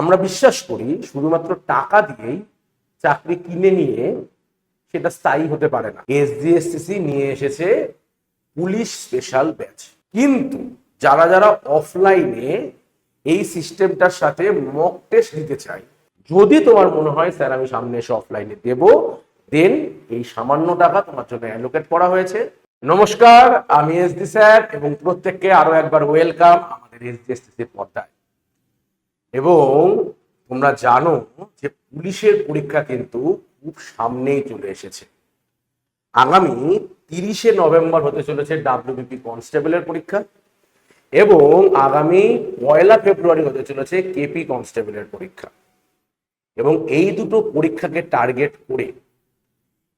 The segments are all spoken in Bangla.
আমরা বিশ্বাস করি শুধুমাত্র টাকা দিয়েই চাকরি কিনে নিয়ে সেটা স্থায়ী হতে পারে না। এসডিএসসিসি নিয়ে এসেছে পুলিশ স্পেশাল ব্যাচ কিন্তু যারা যারা অফলাইনে এই সিস্টেমটার সাথে মক টেস্ট দিতে চায়, যদি তোমার মনে হয়, স্যার, আমি সামনে এসে অফলাইনে দেব, দেন এই সামান্য টাকা তোমার জন্য অ্যালোকেট করা হয়েছে। নমস্কার, আমি এসডি স্যার এবং প্রত্যেককে আরও একবার ওয়েলকাম আমাদের এসডিএসসি পর্দায়। এবং তোমরা জানো যে পুলিশের পরীক্ষা কিন্তু খুব সামনেই চলে এসেছে। আগামী তিরিশে নভেম্বর হতে চলেছে ডাব্লিউবিপি কনস্টেবলের পরীক্ষা এবং আগামী পয়লা ফেব্রুয়ারি হতে চলেছে কেপি কনস্টেবলের পরীক্ষা। এবং এই দুটো পরীক্ষাকে টার্গেট করে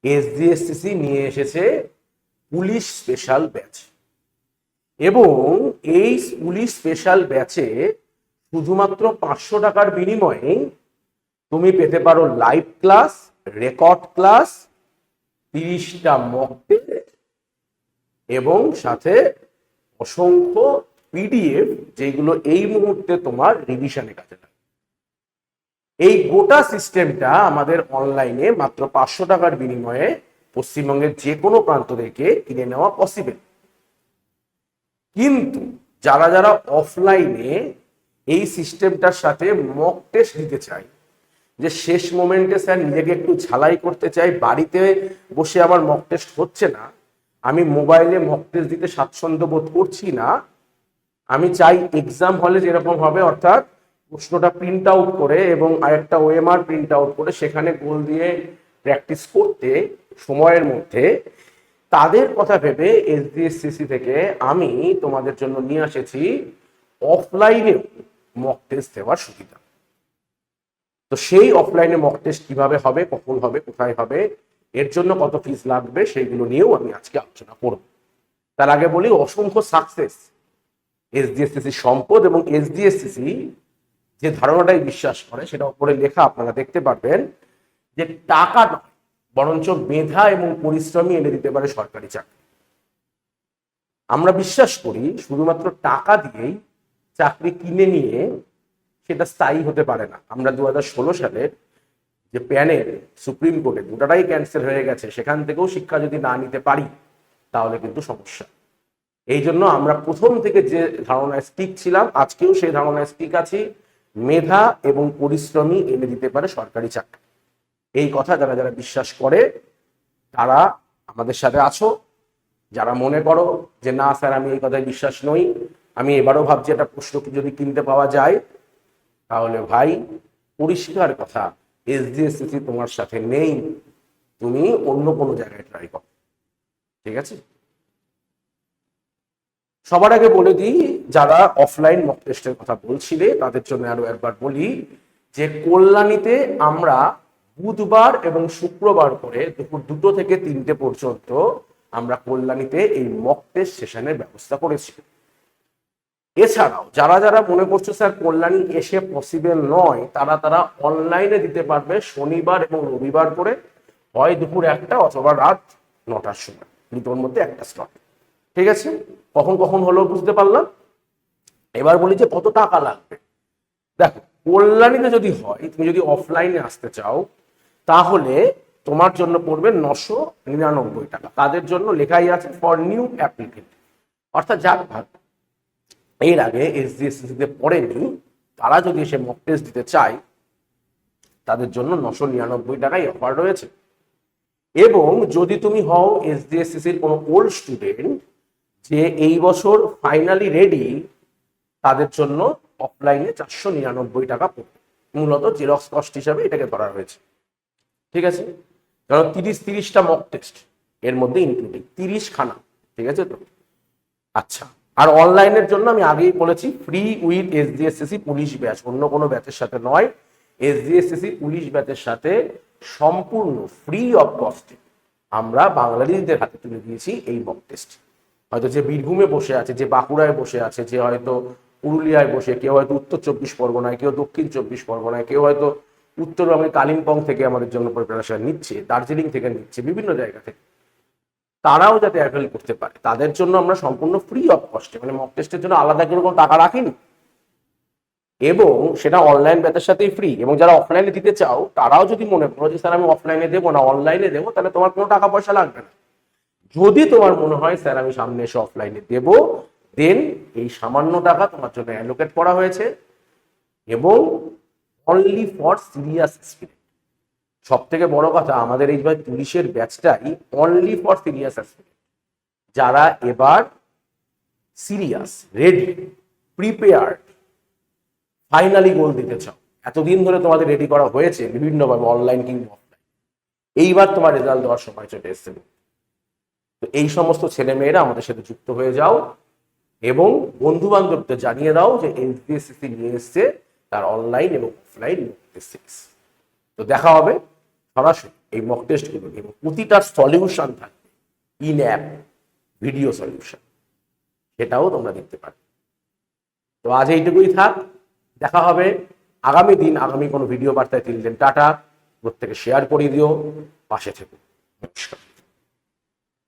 এসডিএসসিসি নিয়ে এসেছে পুলিশ স্পেশাল ব্যাচ। এবং এই পুলিশ স্পেশাল ব্যাচে শুধুমাত্র পাঁচশো টাকার বিনিময়ে তুমি পেতে পারো লাইভ ক্লাস রেকর্ড ক্লাস তিরিশটা মক এবং সাথে অসংখ্য পিডিএফ যেগুলো এই মুহূর্তে তোমার রিভিশনে কাজে লাগে এই গোটা সিস্টেমটা আমাদের অনলাইনে মাত্র পাঁচশো টাকার বিনিময়ে পশ্চিমবঙ্গের যে কোনো প্রান্ত থেকে কিনে নেওয়া পসিবল কিন্তু যারা যারা অফলাইনে এই সিস্টেমটার সাথে মক টেস্ট দিতে চাই। যে শেষ মোমেন্টে স্যার নিজেকে একটু ঝালাই করতে চাই, বাড়িতে বসে আমার মক টেস্ট হচ্ছে না, আমি মোবাইলে মক টেস্ট দিতে স্বাচ্ছন্দ্য বোধ করছি না, আমি চাই এক্সাম হলে যেরকম হবে, অর্থাৎ প্রশ্নটা প্রিন্ট আউট করে এবং আরেকটা ওএমআর প্রিন্ট আউট করে সেখানে গোল দিয়ে প্র্যাকটিস করতে সময়ের মধ্যে, তাদের কথা ভেবে এসডিএসসিসি থেকে আমি তোমাদের জন্য নিয়ে এসেছি অফলাইনে মক টেস্ট দেওয়ার সুবিধা। তো সেই অফলাইনে মক টেস্ট কীভাবে হবে, কখন হবে, কোথায় হবে, এর জন্য কত ফিস লাগবে, সেইগুলো নিয়েও আমি আজকে আলোচনা করব। তার আগে বলি, অসংখ্য সাকসেস এসডিএসসিসি সম্পদ এবং এসডিএসসিসি যে ধারণাটাই বিশ্বাস করে, সেটা উপরে লেখা আপনারা দেখতে পারবেন যে টাকা বরঞ্চ মেধা এবং পরিশ্রমই এনে দিতে পারে সরকারি চাকরি। আমরা বিশ্বাস করি, শুধুমাত্র টাকা দিয়েই চাকরি কিনে নিয়ে সেটা স্থায়ী হতে পারে না। আমরা দু সালের যে প্যানেল সুপ্রিম কোর্টে দুটাটাই ক্যান্সেল হয়ে গেছে, সেখান থেকেও শিক্ষা যদি না নিতে পারি, তাহলে কিন্তু সমস্যা। এই জন্য আমরা প্রথম থেকে যে ধারণায় স্টিক ছিলাম, আজকেও সেই ধারণায় স্টিক আছি, মেধা এবং পরিশ্রমী এনে দিতে পারে সরকারি চাকরি। এই কথা যারা যারা বিশ্বাস করে, তারা আমাদের সাথে আছো। যারা মনে করো যে, না স্যার, আমি এই কথায় বিশ্বাস নই আমি এবারও ভাবছি একটা প্রশ্ন যদি কিনতে পাওয়া যায়, তাহলে ভাই, পরিষ্কার কথা এসডিএসসিসি তোমার সাথে নেই, তুমি অন্য কোনো জায়গায় ট্রাই করো। ঠিক আছে? সবার আগে বলে দিই, যারা অফলাইন মক টেস্টের কথা বলছিলে, তাদের জন্য আরও একবার বলি যে কল্যাণীতে আমরা বুধবার এবং শুক্রবার করে দুপুর দুটো থেকে তিনটে পর্যন্ত আমরা কল্যাণীতে এই মক টেস্ট সেশনের ব্যবস্থা করেছি। এছাড়াও যারা যারা মনে করছ, স্যার, কল্যাণী এসে পসিবল নয় তারা তারা অনলাইনে দিতে পারবে শনিবার এবং রবিবার করে, হয় দুপুর একটা অথবা রাত নটার সময়। দুটোর মধ্যে একটা স্লট ঠিক আছে? কখন কখন হলো বুঝতে পারলাম? এবার বলি যে কত টাকা লাগবে? দেখো, কল্যাণীতে যদি হয়, তুমি যদি অফলাইনে আসতে চাও, তাহলে তোমার জন্য পড়বে নশো নিরানব্বই টাকা। তাদের জন্য? লেখাই আছে ফর নিউ অ্যাপ্লিকেন্ট অর্থাৎ যার ভাগ এর আগে এসডিএসসি তে পড়েনি তারা যদি এসে মক টেস্ট দিতে চায়, তাদের জন্য নশো নিরানব্বই টাকাই অফার রয়েছে। এবং যদি তুমি হও এস এসডিএসসিসির কোনো ওল্ড স্টুডেন্ট যে এই বছর ফাইনালি রেডি তাদের জন্য অফলাইনে চারশো নিরানব্বই টাকা পড়বে। মূলত জেরক্স কস্ট হিসাবে এটাকে ধরা হয়েছে। ঠিক আছে? কারণ তিরিশ, তিরিশটা মক টেস্ট এর মধ্যে ইনক্লুডিং তিরিশ খানা ঠিক আছে তো? আচ্ছা। আর অনলাইনের জন্য আমি আগেই বলেছি free with S D S D S C C police batch. অন্য কোনো ব্যাচের সাথে নয়। এসডিএসসিসি পুলিশ ব্যাচের সাথে সম্পূর্ণ ফ্রি অফ কস্টে আমরা বাঙালিদের হাতে তুলে দিয়েছি এই মক টেস্ট হয়তো যে বীরভূমে বসে আছে, যে বাঁকুড়ায় বসে আছে, যে হয়তো পুরুলিয়ায় বসে, কেউ হয়তো উত্তর চব্বিশ পরগনায়, কেউ দক্ষিণ চব্বিশ পরগনায়, কেউ হয়তো উত্তরবঙ্গে কালিম্পং থেকে আমাদের জন্য প্রিপারেশন নিচ্ছে, দার্জিলিং থেকে নিচ্ছে, বিভিন্ন জায়গা থেকে। তারাও যাতে অ্যাভেল করতে পারে। তাদের জন্য আমরা সম্পূর্ণ ফ্রি অফ কস্টে মানে মক টেস্টের জন্য আলাদা কোনো টাকা রাখিনি। এবং সেটা অনলাইন ব্যাচের সাথেই ফ্রি এবং যারা অফলাইনে দিতে চাও, তারাও যদি মনে করো যে, স্যার, আমি অফলাইনে দেবো না অনলাইনে দেবো, তাহলে তোমার কোনো টাকা পয়সা লাগবে না। যদি তোমার মনে হয়, স্যার, আমি সামনে এসে অফলাইনে দেবো দেন এই সামান্য টাকা তোমার জন্য অ্যালোকেট করা হয়েছে। এবং অনলি ফর সিরিয়াস স্টুডেন্ট সব থেকে বড় কথা, আমাদের এই পুলিশের ব্যাচটাই অনলি ফর সিরিয়াস স্টুডেন্ট যারা এবার serious ready prepared finally goal দিতে চাও। এতদিন ধরে তোমাদের রেডি করা হয়েছে, বিভিন্নভাবে অনলাইন কিংবা অফলাইন এইবার তোমার রেজাল্ট দেওয়ার সময় চলে এসছে। তো এই সমস্ত ছেলে মেয়েরা আমাদের সাথে যুক্ত হয়ে যাও এবং বন্ধু বান্ধবদের জানিয়ে দাও যে এনপিএসসি নিয়ে এসছে, তার অনলাইন এবং অফলাইন তো দেখা হবে। সরাসরি এই মক টেস্টগুলো এবং প্রতিটা সলিউশন থাকবে ইন অ্যাপ ভিডিও সলিউশন সেটাও তোমরা দেখতে পারবে। তো আজ এইটুকুই থাক। দেখা হবে আগামী দিন, আগামী কোনো ভিডিও বার্তায়। তিন দিন টাটা। প্রত্যেকে শেয়ার করে দিও। পাশে থেকো।